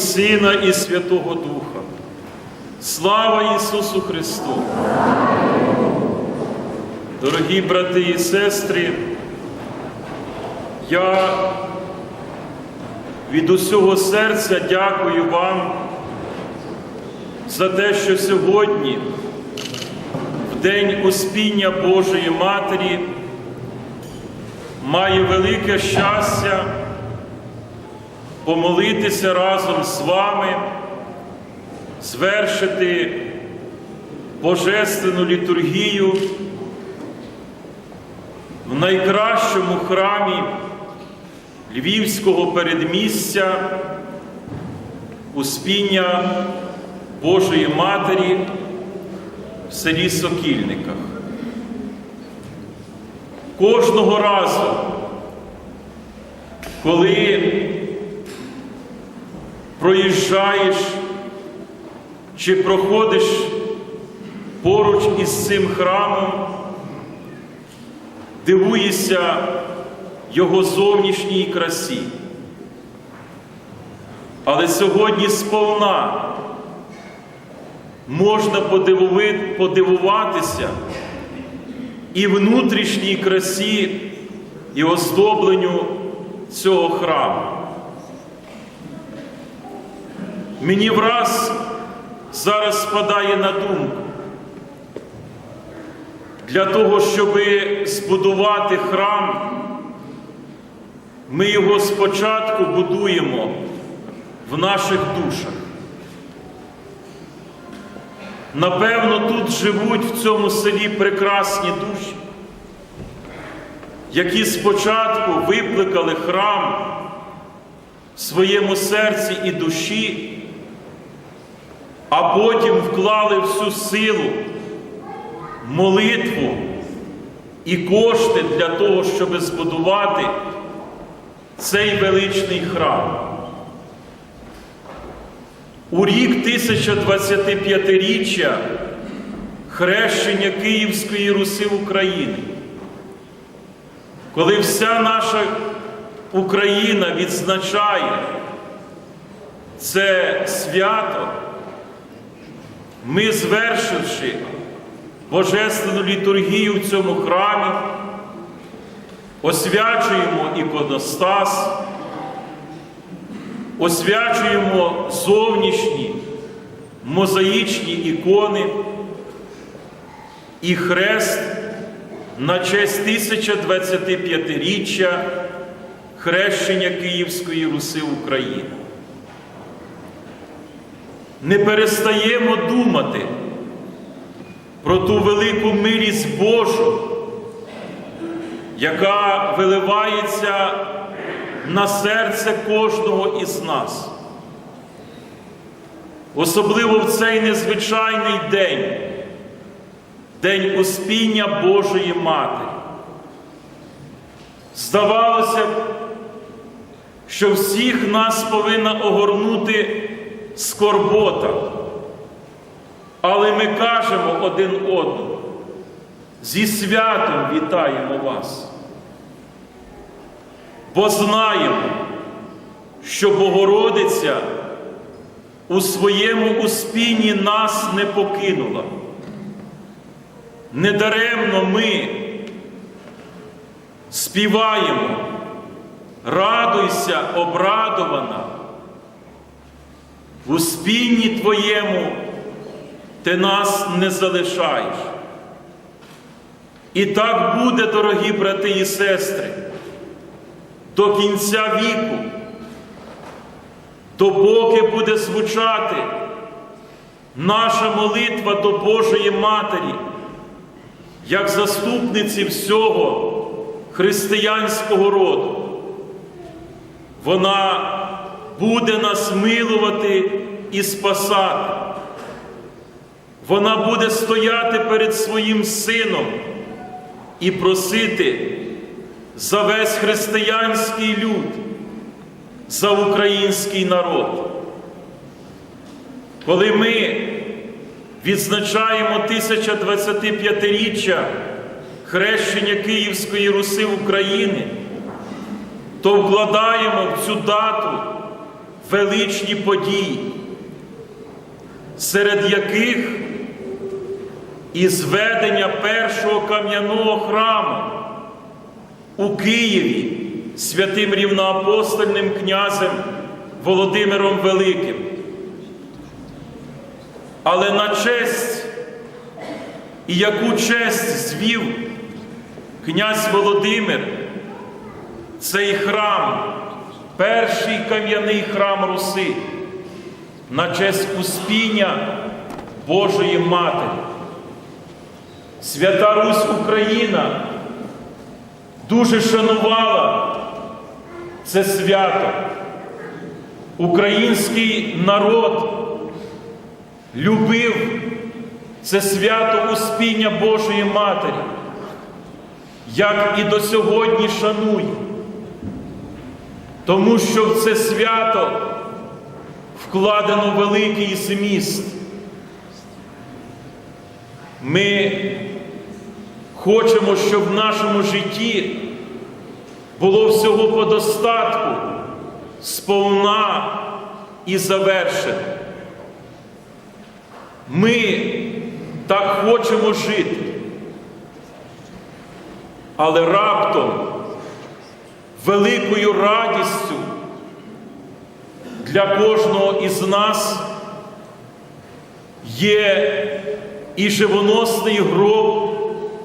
Сина, і Святого Духа. Слава Ісусу Христу! Дорогі брати і сестри, я від усього серця дякую вам за те, що сьогодні, в День Успіння Божої Матері, маю велике щастя помолитися разом з вами, звершити Божественну літургію в найкращому храмі Львівського передмістя Успіння Божої Матері в селі Сокільниках. Кожного разу, коли проїжджаєш чи проходиш поруч із цим храмом, дивуєшся його зовнішній красі. Але сьогодні сповна можна подивуватися і внутрішній красі, і оздобленню цього храму. Мені враз зараз спадає на думку, для того, щоб збудувати храм, ми його спочатку будуємо в наших душах. Напевно, тут живуть в цьому селі прекрасні душі, які спочатку викликали храм в своєму серці і душі, а потім вклали всю силу, молитву і кошти для того, щоб збудувати цей величний храм. У рік 1025-річчя хрещення Київської Руси України, коли вся наша Україна відзначає це свято, ми, звершивши Божественну літургію в цьому храмі, освячуємо іконостас, освячуємо зовнішні мозаїчні ікони і хрест на честь 1025-річчя хрещення Київської Руси України. Не перестаємо думати про ту велику милість Божу, яка виливається на серце кожного із нас. Особливо в цей незвичайний день, День Успіння Божої Матері. Здавалося б, що всіх нас повинна огорнути скорбота. Але ми кажемо один одному, зі святом вітаємо вас. Бо знаємо, що Богородиця у своєму успінні нас не покинула. Недаремно ми співаємо, радуйся, обрадована, в успінні Твоєму ти нас не залишаєш. І так буде, дорогі брати і сестри, до кінця віку, допоки буде звучати наша молитва до Божої Матері, як заступниці всього християнського роду. Вона буде нас милувати і спасати. Вона буде стояти перед своїм сином і просити за весь християнський люд, за український народ. Коли ми відзначаємо 1025-річчя хрещення Київської Руси України, то вкладаємо в цю дату величні події, серед яких і зведення першого кам'яного храму у Києві святим рівноапостольним князем Володимиром Великим. Але на честь і яку честь звів князь Володимир цей храм, перший кам'яний храм Руси, на честь Успіння Божої Матері. Свята Русь Україна дуже шанувала це свято. Український народ любив це свято Успіння Божої Матері, як і до сьогодні шанує. Тому що в це свято вкладено великий зміст. Ми хочемо, щоб в нашому житті було всього по достатку, сповна і завершено. Ми так хочемо жити. Але раптом великою радістю для кожного із нас є і живоносний гроб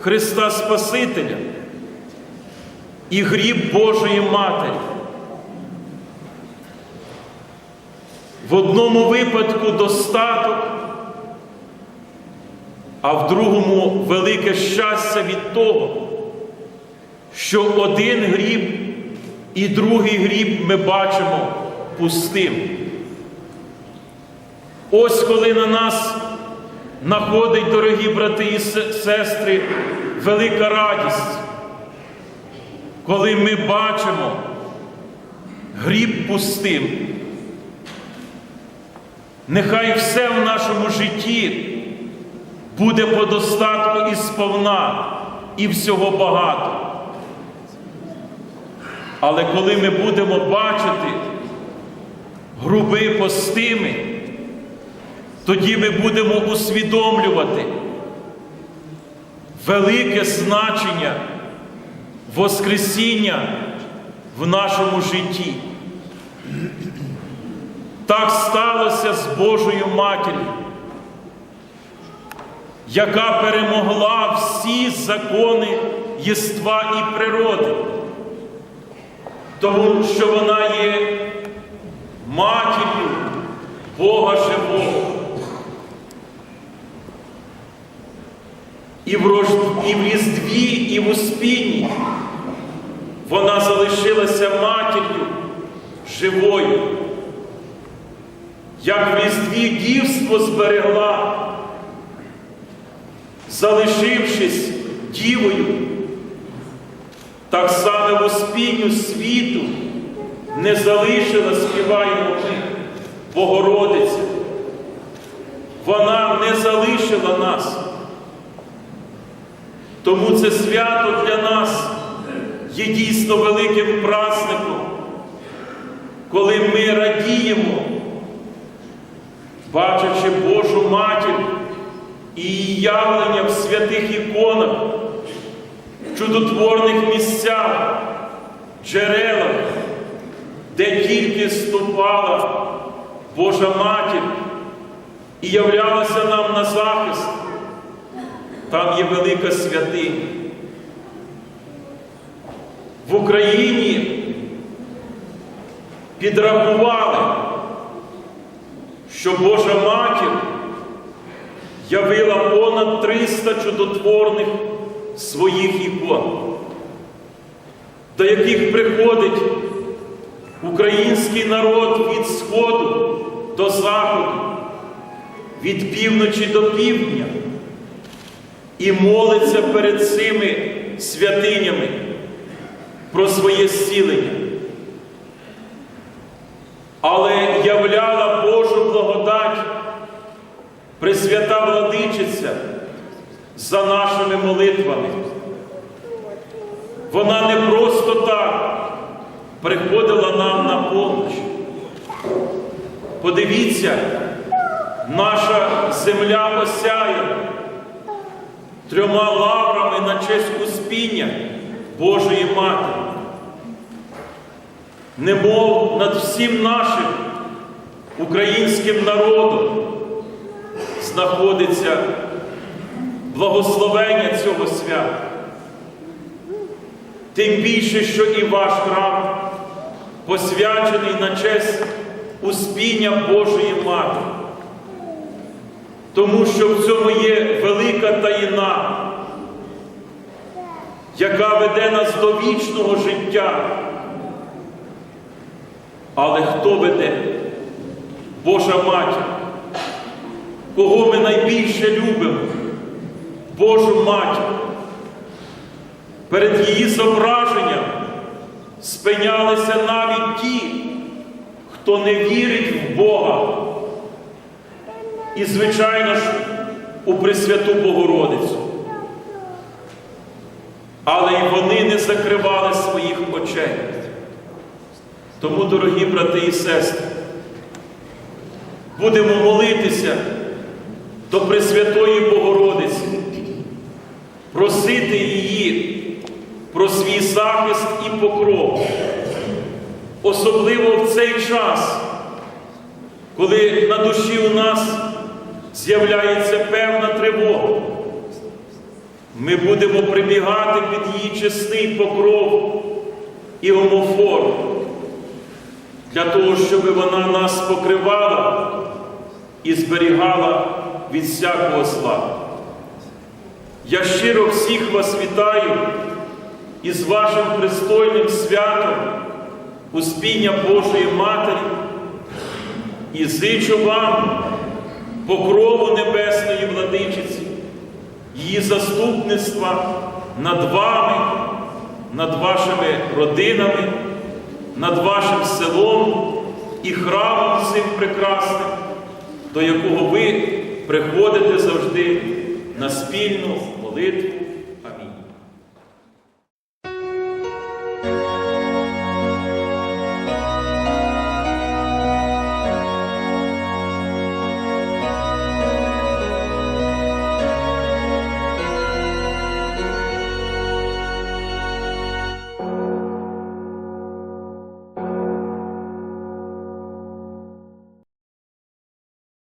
Христа Спасителя, і гріб Божої Матері. В одному випадку достаток, а в другому велике щастя від того, що один гріб і другий гріб ми бачимо пустим. Ось коли на нас находить, дорогі брати і сестри, велика радість, коли ми бачимо гріб пустим. Нехай все в нашому житті буде по достатку і сповна, і всього багато. Але коли ми будемо бачити груби постими, тоді ми будемо усвідомлювати велике значення Воскресіння в нашому житті. Так сталося з Божою матір'ю, яка перемогла всі закони єства і природи, тому що вона є матір'ю Бога живого. І в, Різдві, і в Успінні вона залишилася матір'ю живою. Як в Різдві дівство зберегла, залишившись дівою, так само в світу не залишила, співаємо ми, Богородиця. Вона не залишила нас. Тому це свято для нас є дійсно великим праздником, коли ми радіємо, бачачи Божу матір і її явлення в святих іконах, чудотворних місцях, джерелах, де тільки ступала Божа матір і являлася нам на захист. Там є велика святиня. В Україні підрахували, що Божа матір явила понад 300 чудотворних своїх ікон, до яких приходить український народ від Сходу до Заходу, від півночі до півдня і молиться перед цими святинями про своє зцілення. Але являла Божу благодать Пресвята владичиця за нашими молитвами. Вона не просто так приходила нам на помощь, Подивіться, наша земля осяє трьома лаврами на честь успіння Божої Матері. Немов над всім нашим українським народом знаходиться благословення цього свята. Тим більше, що і ваш храм посвячений на честь успіння Божої Матері. Тому що в цьому є велика таїна, яка веде нас до вічного життя. Але хто веде? Божа Матір, кого ми найбільше любимо? Божу Матір. Перед її зображенням спинялися навіть ті, хто не вірить в Бога. І, звичайно ж, у Пресвяту Богородицю. Але й вони не закривали своїх очей. Тому, дорогі брати і сестри, будемо молитися до Пресвятої Богородиці, просити її про свій захист і покров, особливо в цей час, коли на душі у нас з'являється певна тривога. Ми будемо прибігати під її чесний покров і омофор, для того, щоб вона нас покривала і зберігала від всякого зла. Я щиро всіх вас вітаю із вашим пристойним святом Успіння Божої Матері і зичу вам покрову Небесної владичиці, її заступництва над вами, над вашими родинами, над вашим селом і храмом цим прекрасним, до якого ви приходите завжди на спільну молитву